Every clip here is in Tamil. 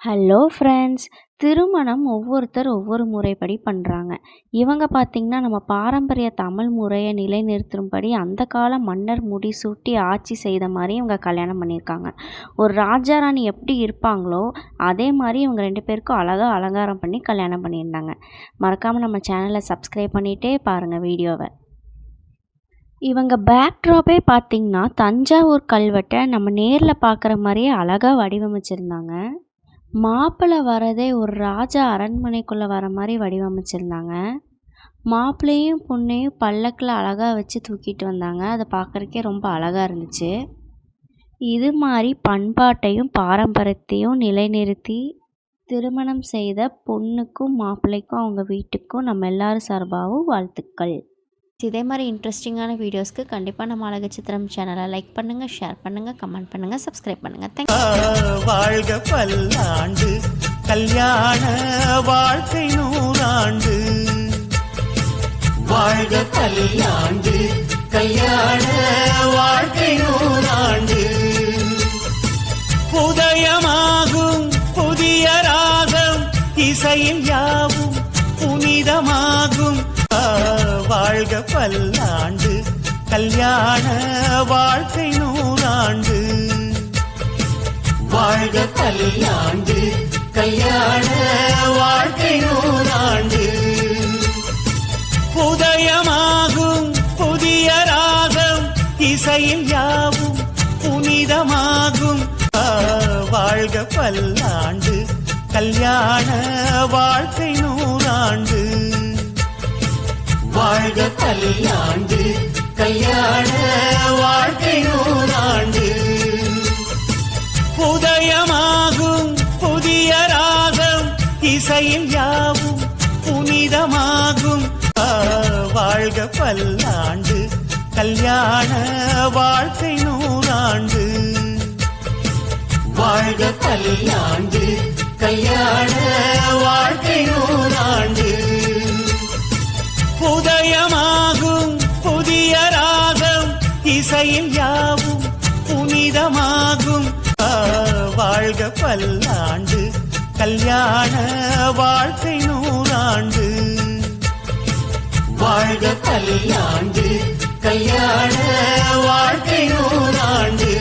ஹலோ ஃப்ரெண்ட்ஸ் திருமணம் ஒவ்வொருத்தர் ஒவ்வொரு முறைப்படி பண்ணுறாங்க இவங்க பார்த்திங்கன்னா நம்ம பாரம்பரிய தமிழ் முறையை நிலைநிறுத்தும்படி அந்த கால மன்னர் முடிசூட்டி ஆட்சி செய்த மாதிரி இவங்க கல்யாணம் பண்ணியிருக்காங்க. ஒரு ராஜா ராணி எப்படி இருப்பாங்களோ அதே மாதிரி இவங்க ரெண்டு பேருக்கும் அழகாக அலங்காரம் பண்ணி கல்யாணம் பண்ணியிருந்தாங்க. மறக்காமல் நம்ம சேனலை சப்ஸ்கிரைப் பண்ணிகிட்டே பாருங்கள் வீடியோவை. இவங்க பேக்ட்ராப்பே பார்த்திங்கன்னா தஞ்சாவூர் கல்வெட்டை நம்ம நேரில் பார்க்குற மாதிரியே அழகாக வடிவமைச்சிருந்தாங்க. மாப்பிள்ளை வரதே ஒரு ராஜா அரண்மனைக்குள்ளே வர மாதிரி வடிவமைச்சிருந்தாங்க. மாப்பிள்ளையும் பொண்ணையும் பல்லக்கில் அழகாக வச்சு தூக்கிட்டு வந்தாங்க. அதை பார்க்குறக்கே ரொம்ப அழகாக இருந்துச்சு. இது மாதிரி பண்பாட்டையும் பாரம்பரியத்தையும் நிலைநிறுத்தி திருமணம் செய்த பொண்ணுக்கும் மாப்பிள்ளைக்கும் அவங்க வீட்டுக்கும் நம்ம எல்லாரும் சார்பாகவும் வாழ்த்துக்கள். இதே மாதிரி இன்ட்ரெஸ்டிங்கான வீடியோஸ்க்கு கண்டிப்பாக நம்ம அழகு சித்திரம் சேனலை லைக் பண்ணுங்கள் ஷேர் பண்ணுங்கள் கமெண்ட் பண்ணுங்கள் சப்ஸ்கிரைப் பண்ணுங்கள் தேங்க் வாழ்க பல்லாண்டு கல்யாண வாழ்க்கை நூறாண்டு. வாழ்க பல்லாண்டு கல்யாண வாழ்க்கை நூறாண்டு. உதயமா பல்லாண்டு கல்யாண வாழ்க்கை நூறாண்டு. வாழ்க பல்லாண்டு கல்யாண வாழ்க்கை நூறாண்டு. உதயமாகும் புதிய ராகம் இசையில் யாவும் புனிதமாகும். வாழ்க பல்லாண்டு கல்யாண வாழ்க்கை நூறாண்டு. வாழ்க கல்யாண்டு கல்யாண வாழ்க்கை நூறாண்டு. புதயமாகும் புதிய ராகம் இசையில் யாவும் புனிதமாகும். வாழ்க பல்லாண்டு கல்யாண வாழ்க்கை நூறாண்டு. வாழ்க பல்லாண்டு கல்யாண இசையில் யாவும் புனிதமாகும். வாழ்க பல்லாண்டு. கல்யாண வாழ்க்கை நூறாண்டு. வாழ்க பல்லாண்டு. கல்யாண வாழ்க்கை நூறாண்டு.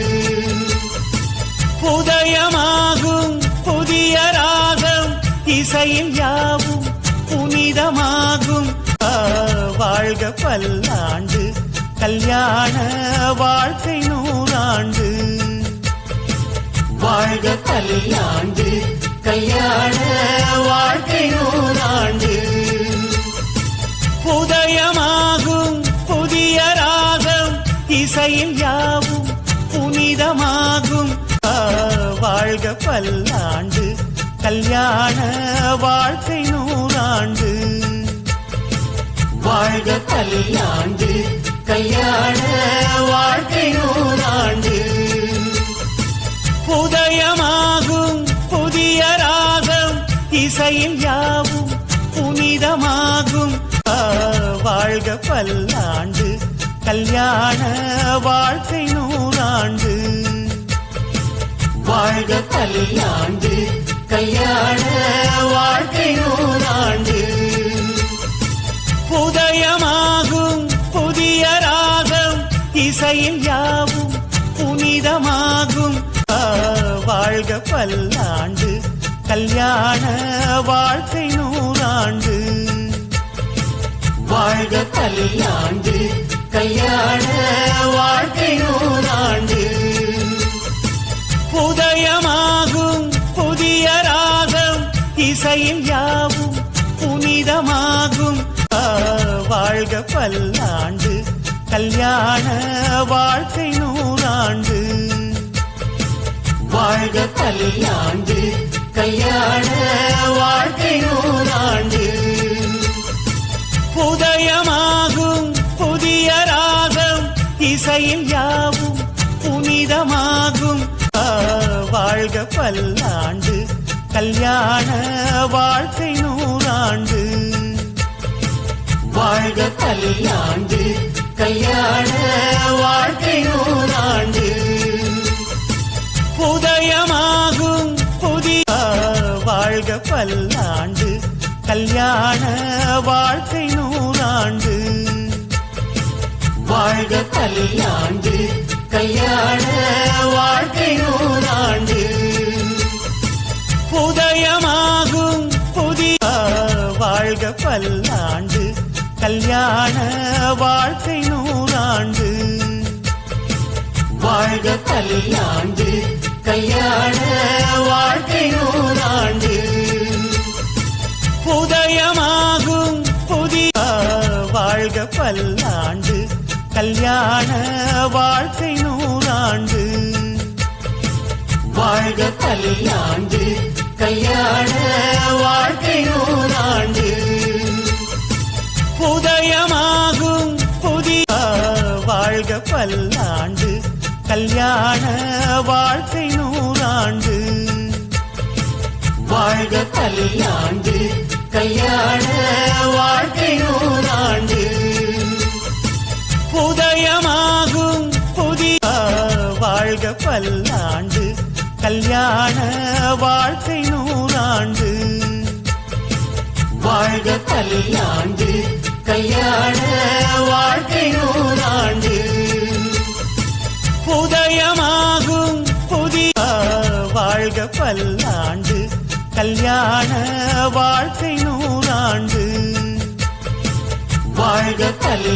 புதயமாகும் புதிய ராகம். இசையில் யாவும் புனிதமாகும். வாழ்க பல்லாண்டு. கல்யாண வாழ்க்கை நூறாண்டு. வாழ்க கல்யாண்டு கல்யாண வாழ்க்கை நூறாண்டு. புதயமாகும் புதிய ராகம் இசையில் யாவும் புனிதமாகும். வாழ்க பல்லாண்டு கல்யாண வாழ்க்கை நூறாண்டு. வாழ்க கல்யாண்டு கல்யாண வாழ்க்கை நூறாண்டு. உதயமாகும் புதிய ராகம் இசையில் யாவும் புனிதமாகும். வாழ்க பல்லாண்டு கல்யாண வாழ்க்கை நூறாண்டு. வாழ்க பல்லாண்டு கல்யாண வாழ்க்கை நூறாண்டு. உதயமாக புதிய ராகம் இசையில் யாவும் புனிதமாகும். வாழ்க பல்லாண்டு கல்யாண வாழ்க்கை நூறாண்டு. வாழ்க பல்லாண்டு கல்யாண வாழ்க்கை நூறாண்டு. புதயமாகும் புதிய ராகம் இசையில் யாவும் புனிதமாகும். வாழ்க பல்லாண்டு கல்யாண வாழ்க்கை நூறாண்டு. வாழ்க கல்யாண்டு கல்யாண வாழ்க்கை நூறாண்டு. புதயமாகும் புதிய ராகம் இசையில் யாவும் புனிதமாகும். வாழ்க பல்லாண்டு கல்யாண வாழ்க்கை நூறாண்டு. வாழ்க கல்யாண்டு கல்யாண வாழ்க்கை நூறாண்டு. புதயமாகும் புதிய வாழ்க பல்லாண்டு. கல்யாண வாழ்க்கை நூறாண்டு. வாழ்க பல்லாண்டு கல்யாண வாழ்க்கை நூறாண்டு. உதயமாகும் புதிய வாழ்க பல்லாண்டு கல்யாண வாழ்க்கை நூறாண்டு. வாழ்க கல்யாண்டு கல்யாண வாழ்க்கை நூறாண்டு. உதயமாகும் புதிய வாழ்க பல்லாண்டு கல்யாண வாழ்க்கை நூறாண்டு. வாழ்க கல்யாண்டு கல்யாண வாழ்க்கை நூறு பல்லாண்டு கல்யாண வாழ்க்கை நூறாண்டு. வாழ்க பல்லாண்டு கல்யாண வாழ்க்கை நூறாண்டு. உதயமாகும் புதிய வாழ்க பல்லாண்டு கல்யாண வாழ்க்கை நூறாண்டு. வாழ்க பல்லாண்டு கல்யாண வாழ்க்கை நூறாண்டு. உதயமாகும் புதிய வாழ்க பல்லாண்டு கல்யாண வாழ்க்கை நூறாண்டு. வாழ்க பல்